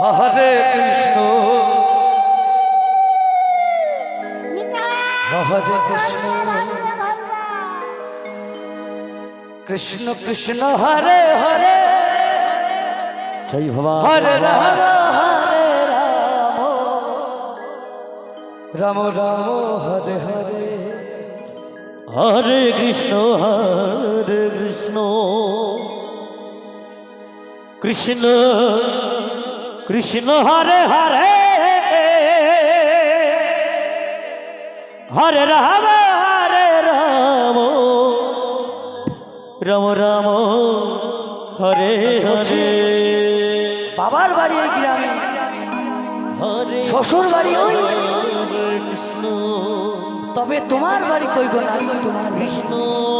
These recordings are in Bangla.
হরে কৃষ্ণ। হরে কৃষ্ণ। কৃষ্ণ কৃষ্ণ হরে হরে। জয় ভবানী হরে রাম হরে রাম। রাম রাম হরে হরে। হরে কৃষ্ণ হরে কৃষ্ণ। কৃষ্ণ কৃষ্ণ হরে হরে। হরে রাম হরে রাম। রাম রাম হরে হরে। বাবার বাড়ি গ্রামে। হরে শ্বশুর বাড়ি ওই। কৃষ্ণ তবে তোমার বাড়ি কই গো? না তোমার কৃষ্ণ।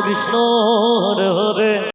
কৃষ্ণ হরে হরে।